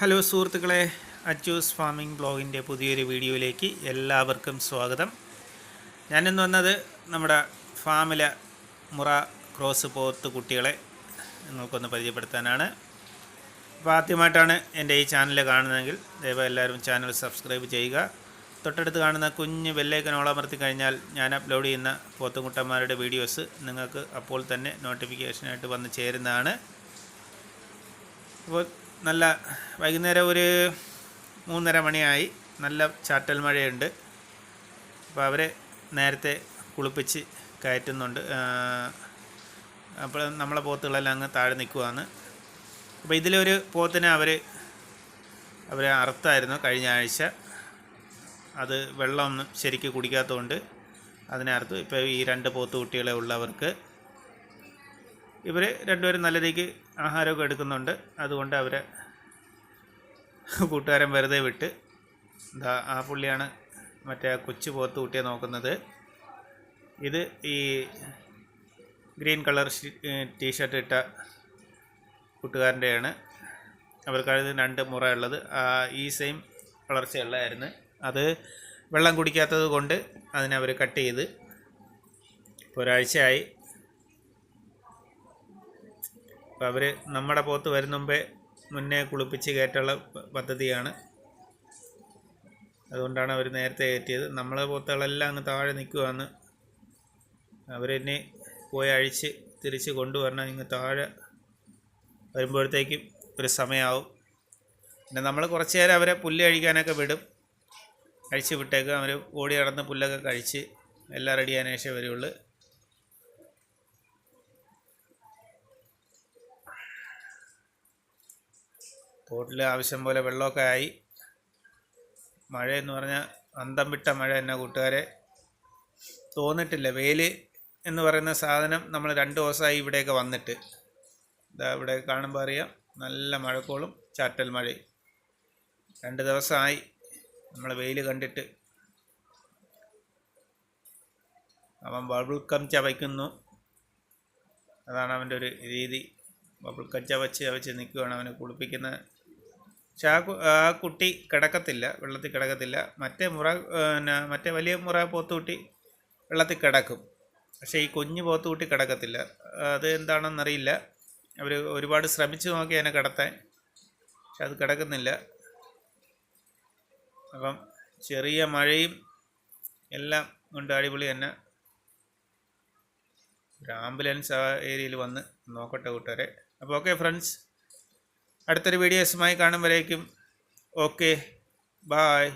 Hello സുഹൃത്തുക്കളെ Achus farming ബ്ലോഗിന്റെ പുതിയൊരു വീഡിയോയിലേക്ക് എല്ലാവർക്കും സ്വാഗതം. ഞാനിന്ന് വന്നത് നമ്മുടെ ഫാമിലെ മുറ ക്രോസ് പോത്ത് കുട്ടികളെ നിങ്ങൾക്കൊന്ന് പരിചയപ്പെടുത്താനാണ്. അപ്പോൾ ആദ്യമായിട്ടാണ് എന്റെ ഈ ചാനൽ കാണുന്നതെങ്കിൽ ദയവായി എല്ലാവരും ചാനൽ സബ്സ്ക്രൈബ് ചെയ്യുക. തൊട്ടടുത്ത് കാണുന്ന കുഞ്ഞ് ബെല്ലൈക്കൻ ഓളമർത്തി കഴിഞ്ഞാൽ ഞാൻ അപ്ലോഡ് ചെയ്യുന്ന പോത്തുകുട്ടന്മാരുടെ വീഡിയോസ് നിങ്ങൾക്ക് അപ്പോൾ തന്നെ നോട്ടിഫിക്കേഷനായിട്ട് വന്ന് ചേരുന്നതാണ്. അപ്പോൾ നല്ല വൈകുന്നേരം ഒരു മൂന്നര മണിയായി. നല്ല ചാറ്റൽ മഴയുണ്ട്. അപ്പോൾ അവരെ നേരത്തെ കുളിപ്പിച്ച് കയറ്റുന്നുണ്ട്. അപ്പോൾ നമ്മളെ പോത്തുകളെല്ലാം അങ്ങ് താഴെ നിൽക്കുവാണ്. അപ്പോൾ ഇതിലൊരു പോത്തിനെ അവർ അവരെ അറുത്തായിരുന്നു കഴിഞ്ഞ ആഴ്ച. അത് വെള്ളമൊന്നും ശരിക്ക് കുടിക്കാത്തതുകൊണ്ട് അതിനെ അറുത്തു. ഇപ്പോൾ ഈ രണ്ട് പോത്ത് കുട്ടികളെ ഉള്ളവർക്ക് ഇവർ രണ്ടുപേരും നല്ല രീതിക്ക് ആഹാരമൊക്കെ എടുക്കുന്നുണ്ട്. അതുകൊണ്ട് അവരെ കൂട്ടുകാരൻ വെറുതെ വിട്ട് എന്താ ആ പുള്ളിയാണ് മറ്റേ കൊച്ചു പോത്ത് കുട്ടിയെ നോക്കുന്നത്. ഇത് ഈ ഗ്രീൻ കളർ ടീഷർട്ട് ഇട്ട കൂട്ടുകാരന്റെയാണ്. അവർക്കത് രണ്ട് മുറ ഉള്ളത്. ഈ സെയിം വളർച്ചയുള്ളതായിരുന്നു. അത് വെള്ളം കുടിക്കാത്തത് കൊണ്ട് അതിനെ അവർ കട്ട് ചെയ്ത് ഒരാഴ്ചയായി. അപ്പോൾ അവർ നമ്മുടെ പോത്ത് വരുന്ന മുമ്പേ മുന്നേ കുളിപ്പിച്ച് കയറ്റുള്ള പദ്ധതിയാണ്. അതുകൊണ്ടാണ് അവർ നേരത്തെ കയറ്റിയത്. നമ്മളെ പോത്തുകളെല്ലാം അങ്ങ് താഴെ നിൽക്കുവാന്ന് അവരെന്നെ പോയി അഴിച്ച് തിരിച്ച് കൊണ്ടുവരണം. ഇങ്ങ് താഴെ വരുമ്പോഴത്തേക്കും ഒരു സമയമാവും പിന്നെ നമ്മൾ കുറച്ച് നേരം അവരെ പുല്ല് കഴിക്കാനൊക്കെ വിടും. കഴിച്ച് വിട്ടേക്കും. അവർ ഓടി നടന്ന് പുല്ലൊക്കെ കഴിച്ച് എല്ലാം റെഡി ആയതിനു ശേഷം വരുള്ളൂ. തോട്ടിൽ ആവശ്യം പോലെ വെള്ളമൊക്കെ ആയി. മഴയെന്ന് പറഞ്ഞാൽ അന്തം വിട്ട മഴ എന്നെ കൂട്ടുകാരെ. തോന്നിട്ടില്ല. വെയിൽ എന്ന് പറയുന്ന സാധനം നമ്മൾ രണ്ട് ദിവസമായി ഇവിടെയൊക്കെ വന്നിട്ട്. ഇതാ ഇവിടെ കാണുമ്പോൾ അറിയാം. നല്ല മഴക്കോളും ചാറ്റൽ മഴയും. രണ്ട് ദിവസമായി നമ്മൾ വെയിൽ കണ്ടിട്ട്. അവൻ ബബിൾ കം ചവയ്ക്കുന്നു. അതാണ് അവന്റെ ഒരു രീതി. ബബിൾ കം ചവച്ച് ചവച്ച് നിൽക്കുകയാണ് അവനെ കുളിപ്പിക്കുന്ന പക്ഷെ ആ ആ കുട്ടി കിടക്കത്തില്ല വെള്ളത്തിൽ കിടക്കത്തില്ല. മറ്റേ മുറ പിന്നെ മറ്റേ വലിയ മുറ പോത്തുകുട്ടി വെള്ളത്തിൽ കിടക്കും. പക്ഷേ ഈ കുഞ്ഞു പോത്തുകുട്ടി കിടക്കത്തില്ല. അത് എന്താണെന്നറിയില്ല അവർ ഒരുപാട് ശ്രമിച്ചു നോക്കി അതിനെ കിടത്താൻ. പക്ഷെ അത് കിടക്കുന്നില്ല. അപ്പം ചെറിയ മഴയും എല്ലാം കൊണ്ട് അടിപൊളി തന്നെ. ഒരു ആംബുലൻസ് ആ ഏരിയയിൽ വന്ന് നോക്കട്ടെ കൂട്ടുകാരെ. അപ്പോൾ ഓക്കെ ഫ്രണ്ട്സ്. അടുത്തൊരു വീഡിയോസുമായി കാണുമ്പോഴേക്കും. ഓക്കെ. ബായ്